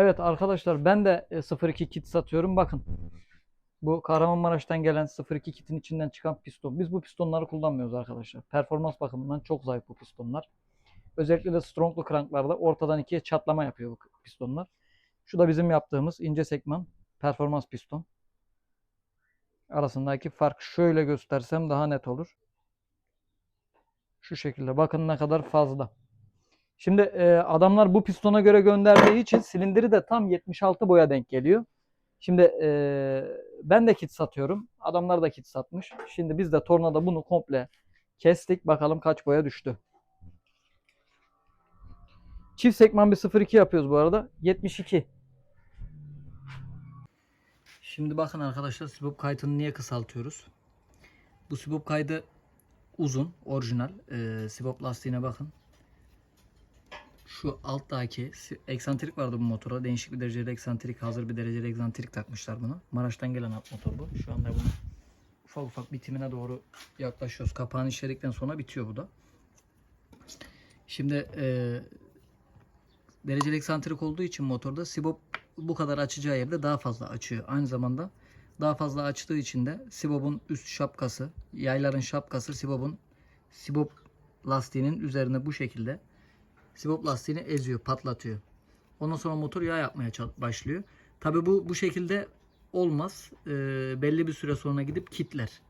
Evet arkadaşlar ben de e, 02 kit satıyorum. Bakın. Bu Kahramanmaraş'tan gelen 02 kitin içinden çıkan piston. Biz bu pistonları kullanmıyoruz arkadaşlar. Performans bakımından çok zayıf bu pistonlar. Özellikle de stronglu kranklarda ortadan ikiye çatlama yapıyor bu pistonlar. Şu da bizim yaptığımız ince sekman performans piston. Arasındaki fark şöyle göstersem daha net olur. Şu şekilde bakın ne kadar fazla. Şimdi e, adamlar bu pistona göre gönderdiği için silindiri de tam 76 boya denk geliyor. Şimdi e, ben de kit satıyorum. Adamlar da kit satmış. Şimdi biz de tornada bunu komple kestik. Bakalım kaç boya düştü. Çift sekman bir 02 yapıyoruz bu arada. 72. Şimdi bakın arkadaşlar sibop kaydını niye kısaltıyoruz? Bu sibop kaydı uzun, orijinal. Ee, sibop lastiğine bakın. Şu alttaki eksantrik vardı bu motora. Değişik bir derecede eksantrik, hazır bir derecede eksantrik takmışlar bunu. Maraş'tan gelen alt motor bu. Şu anda bunu ufak ufak bitimine doğru yaklaşıyoruz. Kapağını işledikten sonra bitiyor bu da. Şimdi e, dereceli eksantrik olduğu için motorda sibop bu kadar açacağı yerde daha fazla açıyor. Aynı zamanda daha fazla açtığı için de sibopun üst şapkası, yayların şapkası sibopun sibop lastiğinin üzerine bu şekilde sibop lastiğini eziyor, patlatıyor. Ondan sonra motor yağ yapmaya başlıyor. Tabi bu bu şekilde olmaz. Ee, belli bir süre sonra gidip kitler.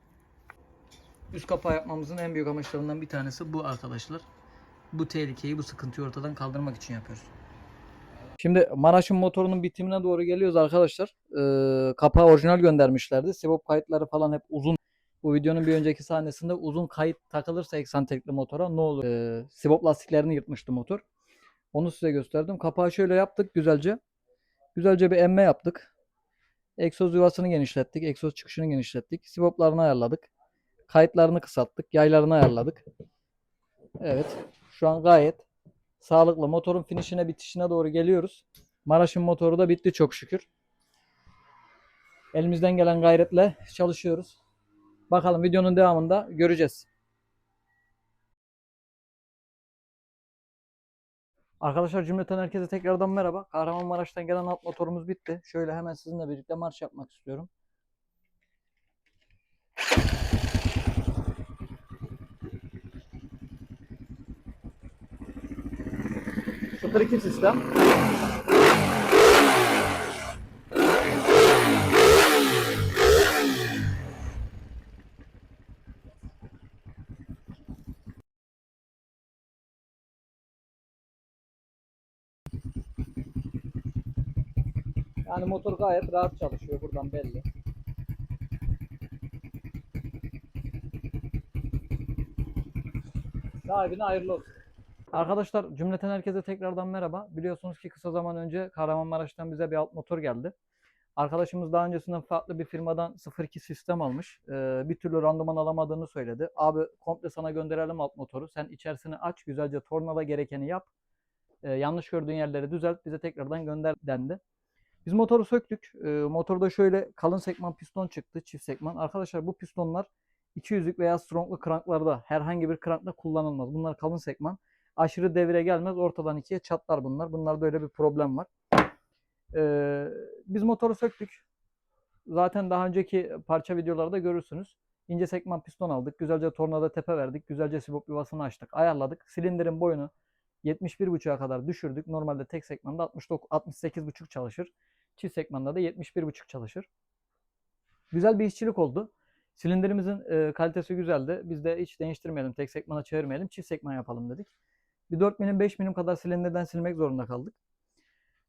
Üst kapağı yapmamızın en büyük amaçlarından bir tanesi bu arkadaşlar. Bu tehlikeyi, bu sıkıntıyı ortadan kaldırmak için yapıyoruz. Şimdi Maraş'ın motorunun bitimine doğru geliyoruz arkadaşlar. Ee, kapağı orijinal göndermişlerdi. Sibop kayıtları falan hep uzun. Bu videonun bir önceki sahnesinde uzun kayıt takılırsa eksantrikli motora ne olur? Ee, sibop lastiklerini yırtmıştı motor. Onu size gösterdim. Kapağı şöyle yaptık güzelce. Güzelce bir emme yaptık. Egzoz yuvasını genişlettik. Egzoz çıkışını genişlettik. Siboplarını ayarladık. Kayıtlarını kısalttık. Yaylarını ayarladık. Evet. Şu an gayet sağlıklı. Motorun finişine bitişine doğru geliyoruz. Maraş'ın motoru da bitti çok şükür. Elimizden gelen gayretle çalışıyoruz. Bakalım videonun devamında göreceğiz. Arkadaşlar cümleten herkese tekrardan merhaba. Kahramanmaraş'tan gelen alt motorumuz bitti. Şöyle hemen sizinle birlikte marş yapmak istiyorum. Sıfır iki sistem. Yani motor gayet rahat çalışıyor buradan belli. Sahibine hayırlı olsun. Arkadaşlar cümleten herkese tekrardan merhaba. Biliyorsunuz ki kısa zaman önce Kahramanmaraş'tan bize bir alt motor geldi. Arkadaşımız daha öncesinden farklı bir firmadan 02 sistem almış. Ee, bir türlü randıman alamadığını söyledi. Abi komple sana gönderelim alt motoru. Sen içerisini aç, güzelce tornada gerekeni yap. Ee, yanlış gördüğün yerleri düzelt, bize tekrardan gönder dendi. Biz motoru söktük. Ee, motorda şöyle kalın sekman piston çıktı, çift sekman. Arkadaşlar bu pistonlar 200'lük veya stronglu kranklarda herhangi bir krankla kullanılmaz. Bunlar kalın sekman. Aşırı devire gelmez. Ortadan ikiye çatlar bunlar. Bunlarda öyle bir problem var. Ee, biz motoru söktük. Zaten daha önceki parça videolarda görürsünüz. İnce sekman piston aldık. Güzelce tornada tepe verdik. Güzelce sibop yuvasını açtık. Ayarladık. Silindirin boyunu 71.5'a kadar düşürdük. Normalde tek sekmanda 69, 68.5 çalışır. Çift sekmanda da 71.5 çalışır. Güzel bir işçilik oldu. Silindirimizin e, kalitesi güzeldi. Biz de hiç değiştirmeyelim, tek sekmana çevirmeyelim, çift sekman yapalım dedik. Bir 4 milim 5 milim kadar silindirden silmek zorunda kaldık.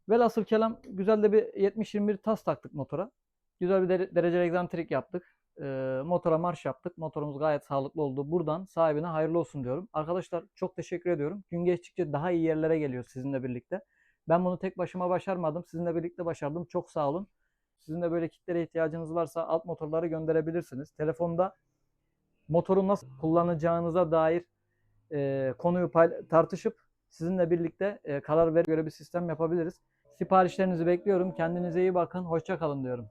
Velhasıl kelam güzel de bir 70-21 tas taktık motora. Güzel bir dere- dereceli egzantrik yaptık. E, motora marş yaptık. Motorumuz gayet sağlıklı oldu. Buradan sahibine hayırlı olsun diyorum. Arkadaşlar çok teşekkür ediyorum. Gün geçtikçe daha iyi yerlere geliyor sizinle birlikte. Ben bunu tek başıma başarmadım. Sizinle birlikte başardım. Çok sağ olun. Sizin de böyle kitlere ihtiyacınız varsa alt motorları gönderebilirsiniz. Telefonda motoru nasıl kullanacağınıza dair e, konuyu tartışıp sizinle birlikte e, karar ver göre bir sistem yapabiliriz. Siparişlerinizi bekliyorum. Kendinize iyi bakın. Hoşça kalın diyorum.